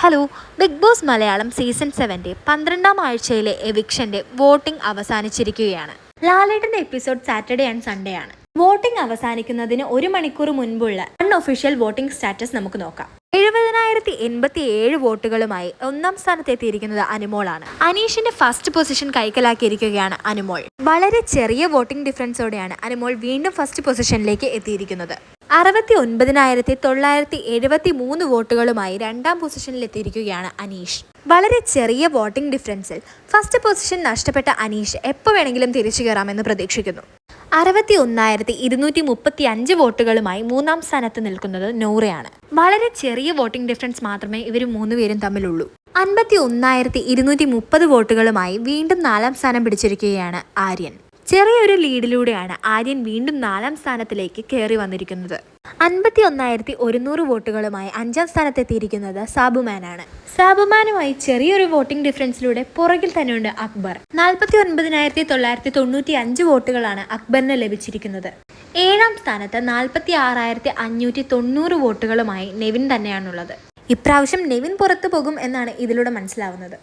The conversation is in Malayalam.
Hello big boss Malayalam season സെവന്റെ പന്ത്രണ്ടാം ആഴ്ചയിലെ എവിക്ഷന്റെ വോട്ടിംഗ് അവസാനിച്ചിരിക്കുകയാണ്. ലാലേട്ടന്റെ എപ്പിസോഡ് സാറ്റർഡേ ആൻഡ് സൺഡേ ആണ്. വോട്ടിംഗ് അവസാനിക്കുന്നതിന് ഒരു മണിക്കൂർ മുൻപുള്ള അൺഒഫീഷ്യൽ വോട്ടിംഗ് സ്റ്റാറ്റസ് നമുക്ക് നോക്കാം. എഴുപതിനായിരത്തി എൺപത്തി ഏഴ് വോട്ടുകളുമായി ഒന്നാം സ്ഥാനത്തെത്തിയിരിക്കുന്നത് അനുമോളാണ്. അനീഷിന്റെ ഫസ്റ്റ് പൊസിഷൻ കൈക്കലാക്കിയിരിക്കുകയാണ് അനുമോൾ. വളരെ ചെറിയ വോട്ടിംഗ് ഡിഫറൻസോടെയാണ് അനുമോൾ വീണ്ടും ഫസ്റ്റ് പൊസിഷനിലേക്ക് എത്തിയിരിക്കുന്നത്. അറുപത്തി ഒൻപതിനായിരത്തി തൊള്ളായിരത്തി എഴുപത്തി മൂന്ന് വോട്ടുകളുമായി രണ്ടാം പൊസിഷനിൽ എത്തിയിരിക്കുകയാണ് അനീഷ്. വളരെ ചെറിയ വോട്ടിംഗ് ഡിഫറൻസിൽ ഫസ്റ്റ് പൊസിഷൻ നഷ്ടപ്പെട്ട അനീഷ് എപ്പോൾ വേണമെങ്കിലും തിരിച്ചു കയറാമെന്ന് പ്രതീക്ഷിക്കുന്നു. അറുപത്തി ഒന്നായിരത്തി ഇരുന്നൂറ്റി മുപ്പത്തി അഞ്ച് വോട്ടുകളുമായി മൂന്നാം സ്ഥാനത്ത് നിൽക്കുന്നത് നൂറയാണ്. വളരെ ചെറിയ വോട്ടിംഗ് ഡിഫറൻസ് മാത്രമേ ഇവർ മൂന്നുപേരും തമ്മിലുള്ളൂ. അൻപത്തി ഒന്നായിരത്തി ഇരുന്നൂറ്റി മുപ്പത് വോട്ടുകളുമായി വീണ്ടും നാലാം സ്ഥാനം പിടിച്ചിരിക്കുകയാണ് ആര്യൻ. ചെറിയൊരു ലീഡിലൂടെയാണ് ആര്യൻ വീണ്ടും നാലാം സ്ഥാനത്തിലേക്ക് കയറി വന്നിരിക്കുന്നത്. അൻപത്തി ഒന്നായിരത്തി ഒരുന്നൂറ് വോട്ടുകളുമായി അഞ്ചാം സ്ഥാനത്തെത്തിയിരിക്കുന്നത് സാബുമാനാണ്. സാബുമാനുമായി ചെറിയൊരു വോട്ടിംഗ് ഡിഫറൻസിലൂടെ പുറകിൽ തന്നെയുണ്ട് അക്ബർ. നാൽപ്പത്തി ഒൻപതിനായിരത്തി തൊള്ളായിരത്തി തൊണ്ണൂറ്റി അഞ്ച് വോട്ടുകളാണ് അക്ബറിന് ലഭിച്ചിരിക്കുന്നത്. ഏഴാം സ്ഥാനത്ത് നാൽപ്പത്തി ആറായിരത്തി അഞ്ഞൂറ്റി തൊണ്ണൂറ് വോട്ടുകളുമായി നെവിൻ തന്നെയാണുള്ളത്. ഇപ്രാവശ്യം നെവിൻ പുറത്തു പോകും എന്നാണ് ഇതിലൂടെ മനസ്സിലാവുന്നത്.